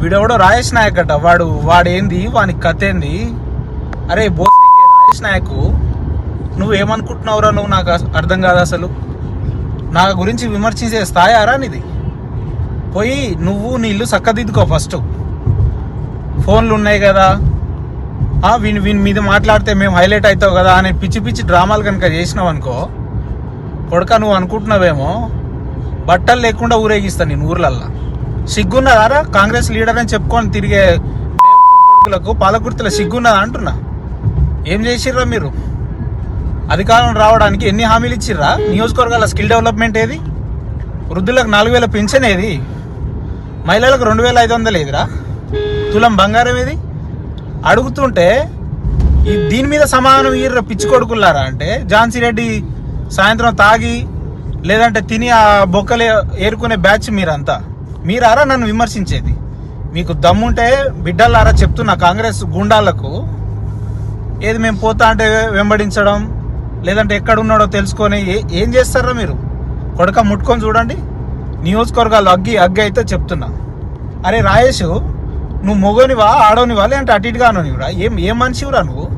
వీడెవడో రాజేష్ నాయక్ అట వాడు వాడేంది? వాని కథ ఏంది అరే బో రాజేష్ నాయక్. నువ్వు ఏమనుకుంటున్నావురా నువ్వు? నాకు అర్థం కాదు అసలు. నా గురించి విమర్శించే స్థాయారా నీది? పోయి నువ్వు నీళ్ళు చక్కదిద్దుకో ఫస్ట్. ఫోన్లు ఉన్నాయి కదా. ఆ, వీని వీని మీద మాట్లాడితే మేము హైలైట్ అవుతావు కదా అని పిచ్చి పిచ్చి డ్రామాలు కనుక చేసినావు అనుకో కొడక నువ్వు అనుకుంటున్నావేమో బట్టలు లేకుండా ఊరేగిస్తా నేను ఊర్లల్లా. సిగ్గున్నదారా? కాంగ్రెస్ లీడర్ అని చెప్పుకొని తిరిగే పాలకుర్తుల కొడుకులకు పాలకుర్తిలో సిగ్గున్నదా అంటున్నా? ఏం చేసిర్రా మీరు? అధికారం రావడానికి ఎన్ని హామీలు ఇచ్చిర్రా? నియోజకవర్గాల స్కిల్ డెవలప్మెంట్ ఏది? వృద్ధులకు నాలుగు వేల పెన్షన్ ఏది? మహిళలకు రెండు వేల ఐదు వందలు ఏదిరా? తులం బంగారం ఏది? అడుగుతుంటే ఈ దీని మీద సమాధానం ఇయ్యర్రా పిచ్చి కొడుకులారా అంటే? ఝాన్సీ రెడ్డి సాయంత్రం తాగి లేదంటే తిని ఆ బొక్కలు ఏరుకునే బ్యాచ్ మీరంతా. మీరారా నన్ను విమర్శించేది? మీకు దమ్ముంటే బిడ్డలారా చెప్తున్నా కాంగ్రెస్ గుండాలకు. ఏది మేము పోతా అంటే వెంబడించడం లేదంటే ఎక్కడ ఉన్నాడో తెలుసుకొని ఏ- ఏం చేస్తారా మీరు? కొడక ముట్టుకొని చూడండి. నియోజకవర్గాలు అగ్గి అగ్గి అయితే చెప్తున్నా. అరే రాయేష్ నువ్వు మొగోనివా ఆడోనివా లేదంటే అటు ఇటుగా అనోనివరా ఏం ఏం మనిషివురా నువ్వు?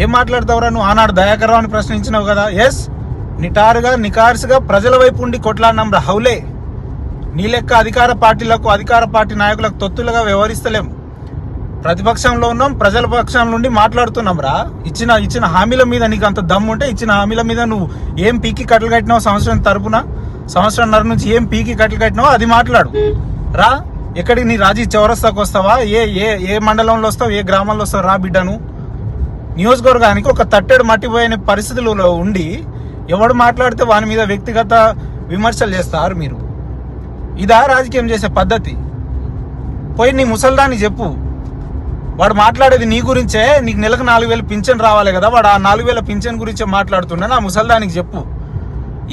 ఏం మాట్లాడతావురా నువ్వు? ఆనాడు దయాకర్రావు అని ప్రశ్నించినావు కదా? ఎస్ నిటారుగా నికార్సుగా ప్రజల వైపు ఉండి కొట్లాడినాం రా హౌలే. నీ లెక్క అధికార పార్టీలకు అధికార పార్టీ నాయకులకు తొత్తులుగా వ్యవహరిస్తలేం. ప్రతిపక్షంలో ఉన్నాం ప్రజల పక్షం నుండి మాట్లాడుతున్నాం రా. ఇచ్చిన ఇచ్చిన హామీల మీద నీకు అంత దమ్ము ఉంటే ఇచ్చిన హామీల మీద నువ్వు ఏం పీకి కట్టలు కట్టినావు సంవత్సరం తరపున? సంవత్సరంన్నర నుంచి ఏం పీకి కట్టలు కట్టినావో అది మాట్లాడు. రా. ఎక్కడికి నీ రాజీ చౌరస్తాకు వస్తావా? ఏ ఏ ఏ మండలంలో వస్తావు? ఏ గ్రామంలో వస్తావు? రా బిడ్డను. నియోజకవర్గానికి ఒక తట్టెడు మట్టిపోయిన పరిస్థితులలో ఉండి ఎవడు మాట్లాడితే వాని మీద వ్యక్తిగత విమర్శలు చేస్తారు మీరు. ఇదా రాజకీయం చేసే పద్ధతి. పోయి నీ ముసల్దాన్ని చెప్పు. వాడు మాట్లాడేది నీ గురించే నీకు నెలకు నాలుగు వేల పింఛన్ రావాలి కదా వాడు ఆ నాలుగు వేల పింఛన్ గురించే మాట్లాడుతున్నా నా ముసల్దానికి చెప్పు.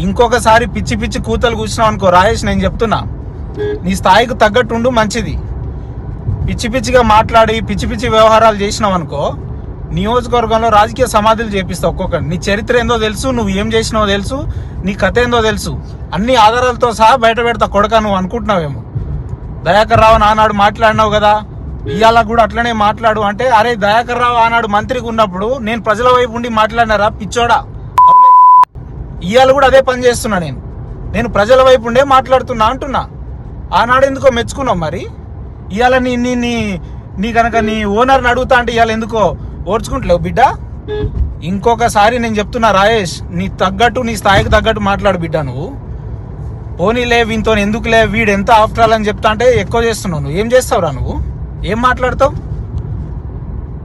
ఇంకొకసారి పిచ్చి పిచ్చి కూతలు కూర్చున్నావు అనుకో రాయేష్ నేను చెప్తున్నా. నీ స్థాయికి తగ్గట్టుండు మంచిది. పిచ్చి పిచ్చిగా మాట్లాడి పిచ్చి పిచ్చి వ్యవహారాలు చేసినావు అనుకో నియోజకవర్గంలో రాజకీయ సమాధులు చేపిస్తావు ఒక్కొక్కరు నీ చరిత్ర ఏందో తెలుసు నువ్వు ఏం చేసినావో తెలుసు నీ కథ ఏందో తెలుసు. అన్ని ఆధారాలతో సహా బయట పెడతా కొడక నువ్వు అనుకుంటున్నావేమో. దయాకర్ రావు ఆనాడు మాట్లాడినావు కదా ఇవాళ కూడా అట్లనే మాట్లాడు అంటే అరే దయాకర్ రావు ఆనాడు మంత్రిగా ఉన్నప్పుడు నేను ప్రజల వైపు ఉండి మాట్లాడినారా పిచ్చోడా? ఇవాళ కూడా అదే పని చేస్తున్నా నేను. నేను ప్రజల వైపు ఉండే మాట్లాడుతున్నా అంటున్నా. ఆనాడు ఎందుకో మెచ్చుకున్నావు మరి? ఇవాళ నీ నీ నీ నీ కనుక నీ ఓనర్ని అడుగుతా అంటే ఇవాళ ఎందుకో ఓర్చుకుంటలేవు బిడ్డ. ఇంకొకసారి నేను చెప్తున్నా రాయేష్ నీ తగ్గట్టు నీ స్థాయికి తగ్గట్టు మాట్లాడు బిడ్డ నువ్వు. పోనీలే వీనితో ఎందుకులే వీడు ఎంత ఆఫ్టర్ ఆల్ అని చెప్తా అంటే ఎక్కువ చేస్తున్నావు నువ్వు. ఏం చేస్తావురా నువ్వు? ఏం మాట్లాడతావు?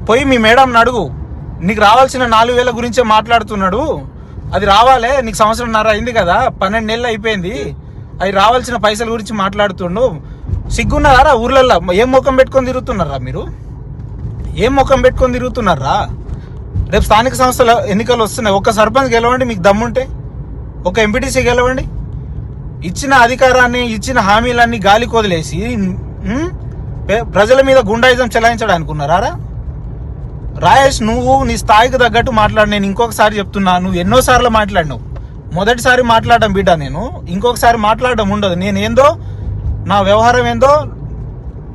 పోయి మీ మేడం అడుగు. నీకు రావాల్సిన నాలుగు వేల గురించే మాట్లాడుతున్నాడు. అది రావాలే నీకు సంవత్సరంన్నర అయింది కదా పన్నెండు నెలలు అయిపోయింది. అవి రావాల్సిన పైసల గురించి మాట్లాడుతుండు. సిగ్గున్నారా ఊర్లల్లో? ఏం ముఖం పెట్టుకొని తిరుగుతున్నారా మీరు? ఏం ముఖం పెట్టుకొని తిరుగుతున్నారా? రేపు స్థానిక సంస్థల ఎన్నికలు వస్తున్నాయి. ఒక సర్పంచ్ గెలవండి మీకు దమ్ముంటే. ఒక ఎంపీటీసీ గెలవండి. ఇచ్చిన అధికారాన్ని ఇచ్చిన హామీలన్నీ గాలి కొదిలేసి ప్రజల మీద గుండాయిజం చెలాయించడానికి ఉన్నారా రాయేష్ నువ్వు నీ స్థాయికి తగ్గట్టు మాట్లాడు. నేను ఇంకొకసారి చెప్తున్నా నువ్వు ఎన్నోసార్లు మాట్లాడినావు. మొదటిసారి మాట్లాడడం బిడ్డ నేను. ఇంకొకసారి మాట్లాడడం ఉండదు. నేను ఏందో నా వ్యవహారం ఏందో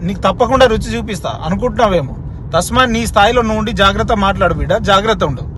నీకు తప్పకుండా రుచి చూపిస్తా. అనుకుంటున్నావేమో. తస్మా నీ స్థాయిలో నువ్వు ఉండి జాగ్రత్త మాట్లాడు బిడ్డ. జాగ్రత్త ఉండు.